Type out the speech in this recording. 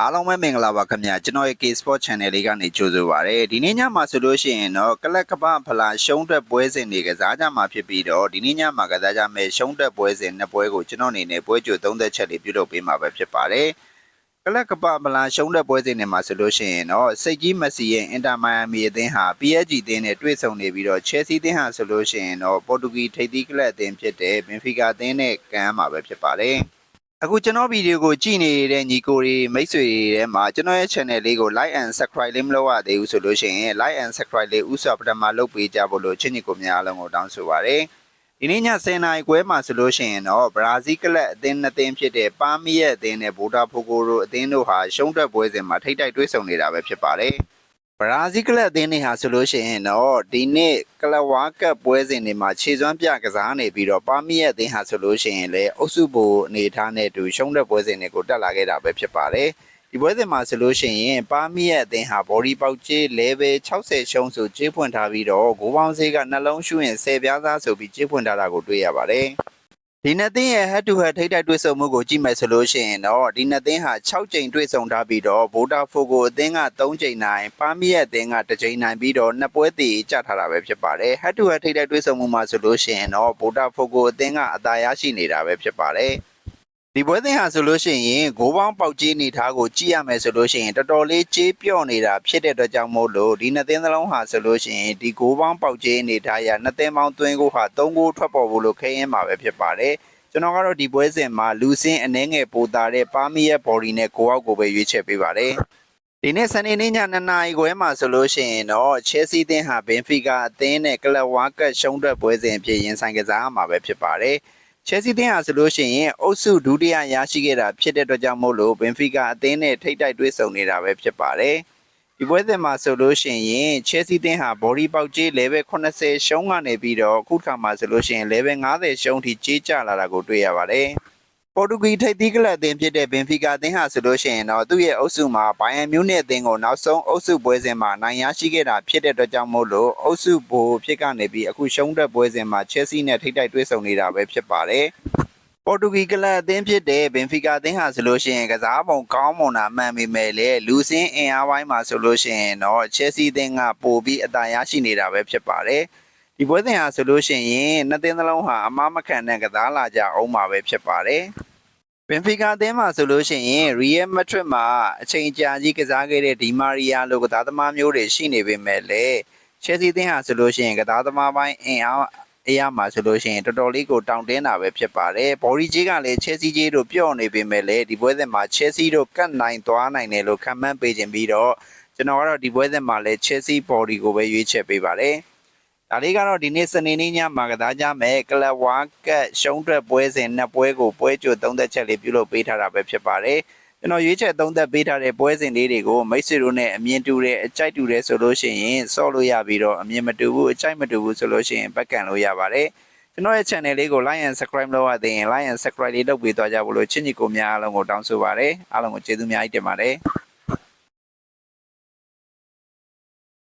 အားလုံးပဲမင်္ဂလာပါခင်ဗျာကျွန်တော်ရဲ့ K Sport Channel လေးကနေကြိုဆိုပါရစေဒီနေ့ညမှာဆိုလို့ရှိရင်တော့ကလပ်ကပဖလာရှုံးတက်ပွဲစဉ်တွေကစားကြမှာဖြစ်ပြီးတော့ဒီနေ့ညမှာကစားကြမယ်ရှုံးတက်ပွဲစဉ်နှစ်ပွဲကိုကျွန်တော်အနေနဲ့ပွဲကြိုသုံးသက်ချက်လေးပြုလုပ်ပေးမှာပဲဖြစ်ပါတယ် ကလပ်ကပဖလာရှုံးတက်ပွဲစဉ်တွေမှာဆိုလို့ရှိရင်တော့စိတ်ကြီးမက်ဆီရဲ့အင်တာမိုင်ယာမီအသင်းဟာ PSG အသင်းနဲ့တွေ့ဆုံနေပြီးတော့ Chelsea အသင်းဟာဆိုလို့ရှိရင်တော့ပေါ်တူဂီထိပ်သီးကလပ်အသင်းဖြစ်တဲ့ Benfica အသင်းနဲ့ကန်မှာပဲဖြစ်ပါတယ်အခုကျွန်တော်ဗီဒီယိုကိုကြည့်နေတဲ့ညီကိုတွေမိတ်ဆွေတွေထဲမှာကျွန်တော်ရဲ့ channel လေးကို like and subscribe လေးမလုပ်ရသေးဘူးဆိုလို့ရှိရင် like and subscribe လေးဥစွာပထမလုပ်ပေးကြဖို့လို့ချင်းညီကိုများအားလုံးကိုတောင်းဆိုပါရစေ။ ဒီနေ့ည10:00နာရီခွဲမှာဆိုလို့ရှိရင်တော့ဘရာဇီးကလပ်အသင်းနှစ်သင်းဖြစ်တဲ့ပါမီရဲ့အသင်းနဲ့ဗိုတာဖိုကိုတို့အသင်းတို့ဟာရှုံးတက်ပွဲစဉ်မှာထိပ်တိုက်တွေ့ဆုံနေတာပဲဖြစ်ပါတယ်။ဘရာဇီးကလပ်အသင်းတွေဟာဆိုလို့ရှိရင်တော့ဒီနေ့ကလပ်ဝါကပ်ပွဲစဉ်တွေမှာခြေစွမ်းပြကစားနေပြီးတော့ပါမီရဲ့အသင်းဟာဆိုလို့ရှိရင်လည်းအုပ်စုဘူအနေထားနဲ့အတူရှုံးတဲ့ပွဲစဉ်တွေကိုတက်လာခဲ့တာပဲဖြစ်ပါတယ် ဒီပွဲစဉ်မှာဆိုလို့ရှိရင်ပါမီရဲ့အသင်းဟာဘော်ဒီပေါက်ကျေး level 60ရှုံးဆိုကျေးဖွင့်ထားပြီးတော့ဂိုးပေါင်းစေးကနှလုံးရှုရင်10ပြားသားဆိုပြီးကျေးဖွင့်ထားတာကိုတွေ့ရပါတယ်ဒီနှစ်သင်းရဲ့ head to head ထိပ်တိုက်တွေ့ဆုံမှုကိုကြည့်မယ်ဆိုလို့ရှိရင်တော့ဒီနှစ်သင်းဟာ6ကြိမ်တွေ့ဆုံထားပြီးတော့ဗိုတာဖိုကိုအသင်းက3ကြိမ်နိုင်ပါမီရဲ့အသင်းက2ကြိမ်နိုင်ပြီးတော့နှစ်ပွဲတည်ကြထားတာပဲဖြစ်ပါတယ် head to head ထိပ်တိုက်တွေ့ဆုံမှုမှာဆိုလို့ရှိရင်တော့ဗိုတာဖိုကိုအသင်းကအသာရရှိနေတာပဲဖြစ်ပါတယ် ဒီပွဲသင်းဟာဆိုလို့ရှိရင်ဂိုးပေါင်းပေါက်ကြီးနေထားကိုကြည့်ရမယ်ဆိုလို့ရှိရင်တော်တော်လေးကြေးပြော့နေတာဖြစ်တဲ့အတွက်ကြောင့်မို့လို့ဒီနှစ်သင်းသလုံးဟာဆိုလို့ရှိရင်ဒီဂိုးပေါင်းပေါက်ကြီးနေထားရနှစ်သင်းပေါင်းသွင်းကိုဟာ3ဂိုးထွက်ပေါ်ဖို့လို့ခဲရင်မှာပဲဖြစ်ပါတယ်ကျွန်တော်ကတော့ဒီပွဲစဉ်မှာလူစင်းအနှဲငယ်ပိုတာတဲ့ပါမီရဲ့ body နဲ့ကိုအောက်ကိုပဲရွေးချယ်ပေးပါတယ်ဒီနေ့စနေနေ့ည2နာရီခွဲမှာဆိုလို့ရှိရင်တော့ Chelsea အသင်းဟာ Benfica အသင်းနဲ့ Club World Cup ရှုံးထွက်ပွဲစဉ်အဖြစ်ရင်ဆိုင်ကစားရမှာပဲဖြစ်ပါတယ်။ Chelsea အသင်းဟာဆိုလို့ရှိရင်အုပ်စုဒုတိယရရှိခဲ့တာဖြစ်တဲ့အတွက်ကြောင့်မို့လို့ Benfica အသင်းနဲ့ထိပ်တိုက်တွေ့ဆုံနေတာပဲဖြစ်ပါတယ်။ဒီပွဲစဉ်မှာဆိုလို့ရှိရင် Chelsea အသင်းဟာ body ပေါက်ကြီး level 80ရှုံးကနေပြီးတော့အခုခါမှာဆိုလို့ရှိရင် level 90ရှုံးထိကြေးကျလာတာကိုတွေ့ရပါတယ်။ ပေါ်တူဂီထိပ်သီးကလပ်အသင်းဖြစ်တဲ့ဘင်ဖီကာအသင်းဟာဆိုလို့ရှိရင်တော့သူ့ရဲ့အုပ်စုမှာဘိုင်ယန်မြူးနစ်အသင်းကိုနောက်ဆုံးအုပ်စုပွဲစဉ်မှာနိုင်ရရှိခဲ့တာဖြစ်တဲ့အတွက်ကြောင့်မို့လို့အုပ်စုဘိုဖြစ်ကနေပြီးအခုရှုံးတဲ့ပွဲစဉ်မှာချက်စီနဲ့ထိပ်တိုက်တွေ့ဆုံနေတာပဲဖြစ်ပါတယ်။ပေါ်တူဂီကလပ်အသင်းဖြစ်တဲ့ဘင်ဖီကာအသင်းဟာဆိုလို့ရှိရင်ကစားပုံကောင်းမွန်တာမှန်ပေမဲ့လည်းလူစင်းအင်အားပိုင်းမှာဆိုလို့ရှိရင်တော့ချက်စီအသင်းကပိုပြီးအသာရရှိနေတာပဲဖြစ်ပါတယ်။ ဒီပွဲစဉ်ဟာဆိုလို့ရှိရင်နှစ်သင်းသလုံးဟာအမမခံတဲ့ကစားလာကြအောင်မှာပဲဖြစ်ပါတယ်။ဘင်ဖီကာအသင်းမှာဆိုလို့ရှိရင်ရီယယ်မက်ဒရစ်မှာအချိန်ကြာကြီးကစားခဲ့တဲ့ဒီမာရီယာလိုကစားသမားမျိုးတွေရှိနေပေမဲ့လည်းချယ်ဆီအသင်းဟာဆိုလို့ရှိရင်ကစားသမားပိုင်းအင်အားအရာမှာဆိုလို့ရှိရင်တော်တော်လေးကိုတောင့်တင်းတာပဲဖြစ်ပါတယ်။ဘော်ဒီဂျီကလည်းချယ်ဆီဂျီတို့ပြော့နေပေမဲ့လည်းဒီပွဲစဉ်မှာချယ်ဆီတို့ကတ်နိုင်သွားနိုင်တယ်လို့ခံမှန်းပေးခြင်းပြီးတော့ကျွန်တော်ကတော့ဒီပွဲစဉ်မှာလည်းချယ်ဆီဘော်ဒီကိုပဲရွေးချယ်ပေးပါတယ်။ ဒါလေးကတော့ဒီနေ့စနေနေ့ညမှာကစားကြမယ်ကလပ်ဝါကတ်ရှုံးထွက်ပွဲစဉ်နှစ်ပွဲကိုပွဲကြိုသုံးသက်ချက်လေးပြုလုပ်ပေးထားတာပဲဖြစ်ပါတယ်ကျွန်တော်ရွေးချက်သုံးသက်ပေးထားတဲ့ပွဲစဉ်လေးတွေကိုမိတ်ဆွေတို့နဲ့အမြင်တူတဲ့အကြိုက်တူတယ်ဆိုလို့ရှိရင်ဆော့လို့ရပြီးတော့အမြင်မတူဘူးအကြိုက်မတူဘူးဆိုလို့ရှိရင်ဘက်ကန်လို့ရပါတယ်ကျွန်တော်ရဲ့ channel လေးကို like and subscribe လုပ်ရသေးရင် like and subscribe လေးလုပ်ပေးသွားကြဖို့လို့ချစ်ညီကိုများအားလုံးကိုတောင်းဆိုပါရစေအားလုံးကိုကျေးဇူးများကြီးတင်ပါတယ်